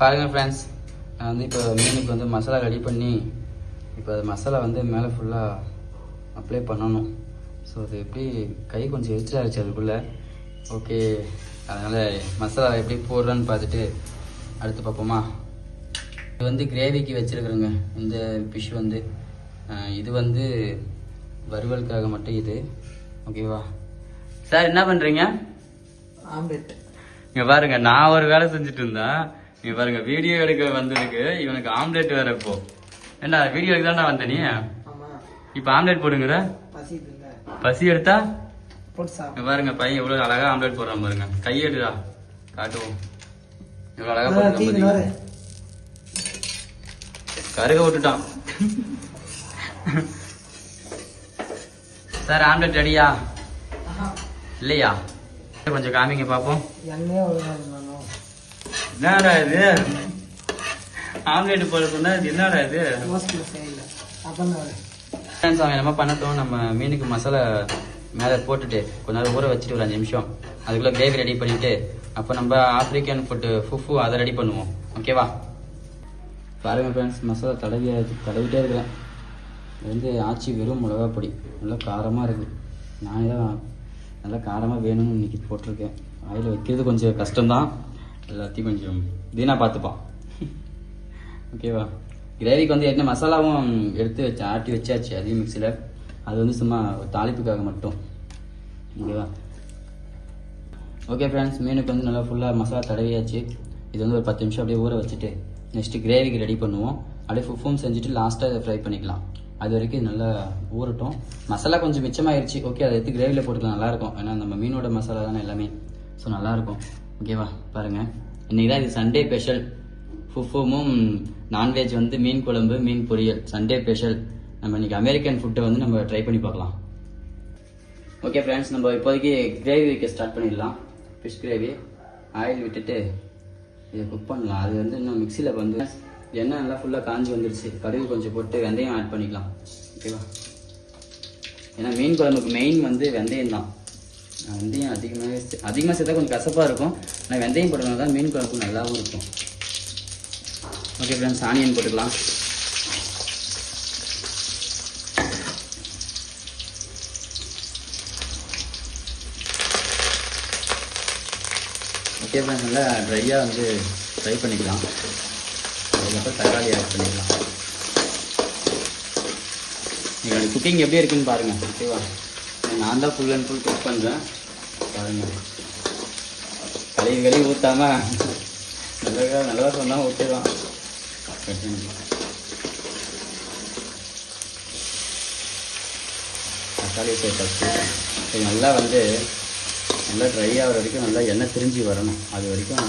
பாருங்க ஃப்ரெண்ட்ஸ் நான் வந்து இப்போ மீனுக்கு வந்து மசாலா ரெடி பண்ணி இப்போ அது மசாலா வந்து மேலே ஃபுல்லாக அப்ளை பண்ணணும். ஸோ அது எப்படி கை கொஞ்சம் எரிச்சலாகிடுச்சு அதுக்குள்ளே. ஓகே அதனால் மசாலா எப்படி போடுறேன்னு பார்த்துட்டு அடுத்து பார்ப்போமா. இது வந்து கிரேவிக்கு வச்சுருக்குறேங்க இந்த ஃபிஷ் வந்து. இது வந்து வறுவலுக்காக மட்டும் இது. ஓகேவா சார் என்ன பண்ணுறீங்க ஆம்லெட். இங்க பாருங்க நான் ஒரு வேலை செஞ்சுட்டு இருந்தேன். இங்க பாருங்க வீடியோ எடுக்க வந்ததுக்கு இவனுக்கு ஆம்லெட் வேற இப்போ. ஏண்டா வீடியோ எடுக்க தானே வந்த நீ? இப்ப ஆம்லெட் போடுங்கிற? பசி எடுத்தா? பாருங்க பையன் எவ்வளவு அழகா ஆம்லெட் போடுறான் பாருங்க. கையெடுடா காட்டுவோம். இவ்வளவு அழகா? வர கருக விட்டுட்டான். சார் ஆம்லெட் ரெடியா இல்லையா? கொஞ்சம் காமிங்க இருந்தாலும் என்னடா இது? ஆம்லெட் சொன்னா இது என்னடா இது? அவன் என்ன பண்ணட்டும். நம்ம மீனுக்கு மசாலா மேலே போட்டுட்டு கொஞ்ச நேரம் ஊற வச்சுட்டு ஒரு அஞ்சு நிமிஷம். அதுக்குள்ளே கிரேவி ரெடி பண்ணிட்டு அப்போ நம்ம ஆப்பிரிக்கன் ஃபுட்டு ஃபுஃபு அதை ரெடி பண்ணுவோம். ஓகேவா பாருங்க ஃப்ரெண்ட்ஸ் மசாலா தடவி தடவிட்டே இருக்கிறேன். வந்து ஆச்சி வெறும் மிளகா பொடி. நல்லா காரமாக இருக்குது நானே தான் நல்லா காரமாக வேணும்னு இன்னைக்கு போட்டிருக்கேன். ஆயில் வைக்கிறது கொஞ்சம் கஷ்டம்தான். எல்லாத்தையும் கொஞ்சம் தினா பார்த்துப்பான். ஓகேவா கிரேவிக்கு வந்து என்ன மசாலாவும் எடுத்து வச்சு ஆட்டி வச்சாச்சு அதையும் மிக்சியில் அது வந்து சும்மா ஒரு தாளிப்புக்காக மட்டும். ஓகேவா ஓகே ஃப்ரெண்ட்ஸ் மீனுக்கு வந்து நல்லா ஃபுல்லாக மசாலா தடவியாச்சு. இது வந்து ஒரு பத்து நிமிஷம் அப்படியே ஊற வச்சுட்டு நெக்ஸ்ட்டு கிரேவிக்கு ரெடி பண்ணுவோம். அப்படியே ஃபுஃபும் செஞ்சுட்டு லாஸ்ட்டாக இதை ஃப்ரை பண்ணிக்கலாம். அது வரைக்கும் இது நல்லா ஊறட்டும். மசாலா கொஞ்சம் மிச்சமாயிருச்சு. ஓகே அதை எடுத்து கிரேவியில் போட்டுக்கலாம். நல்லாயிருக்கும் ஏன்னா நம்ம மீனோட மசாலா தானே எல்லாமே. ஸோ நல்லாயிருக்கும் ஓகேவா பாருங்கள் இன்றைக்கி தான் இது சண்டே ஸ்பெஷல் ஃபுஃபுமும் நான்வெஜ் வந்து மீன் குழம்பு மீன் பொரியல். சண்டே ஸ்பெஷல் நம்ம இன்னைக்கு அமெரிக்கன் ஃபுட்டை வந்து நம்ம ட்ரை பண்ணி பார்க்கலாம். ஓகே ஃப்ரெண்ட்ஸ் நம்ம இப்போதைக்கு கிரேவி வைக்க ஸ்டார்ட் பண்ணிடலாம். ஃபிஷ் கிரேவி ஆயில் விட்டுட்டு இதை குக் பண்ணலாம். அது வந்து இன்னும் மிக்சியில் வந்து எண்ணெய் நல்லா ஃபுல்லாக காஞ்சி வந்துருச்சு. கடுகு கொஞ்சம் போட்டு வெந்தயம் ஆட் பண்ணிக்கலாம். ஓகேவா ஏன்னா மீன் குழம்புக்கு மெயின் வந்து வெந்தயம் தான் வெந்தயம் அதிகமாக அதிகமாக சேர்த்தா கொஞ்சம் கசப்பாக இருக்கும். ஆனால் வெந்தயம் போடுறதுனால தான் மீன் குழம்பு நல்லாவும் இருக்கும். ஓகே ஃப்ரெண்ட்ஸ் ஆனியன் போட்டுக்கலாம். ஓகே ஃப்ரெண்ட்ஸ் நல்லா ட்ரையாக வந்து ஃப்ரை பண்ணிக்கலாம். அதுக்கப்புறம் தக்காளி ஆட் பண்ணிக்கலாம். நீங்கள் குக்கிங் எப்படி இருக்குன்னு பாருங்கள் ஓகேவா நான் தான் ஃபுல் அண்ட் ஃபுல் குக் பண்ணுறேன் பாருங்கள் கழுவி கழுவி ஊற்றாம நல்லா நல்லதா சொன்னால் ஊற்றிடலாம் தக்காளி சேர்த்து நல்லா வந்து நல்லா ட்ரை ஆகிற வரைக்கும் நல்லா எண்ணெய் திரிஞ்சு வரணும். அது வரைக்கும்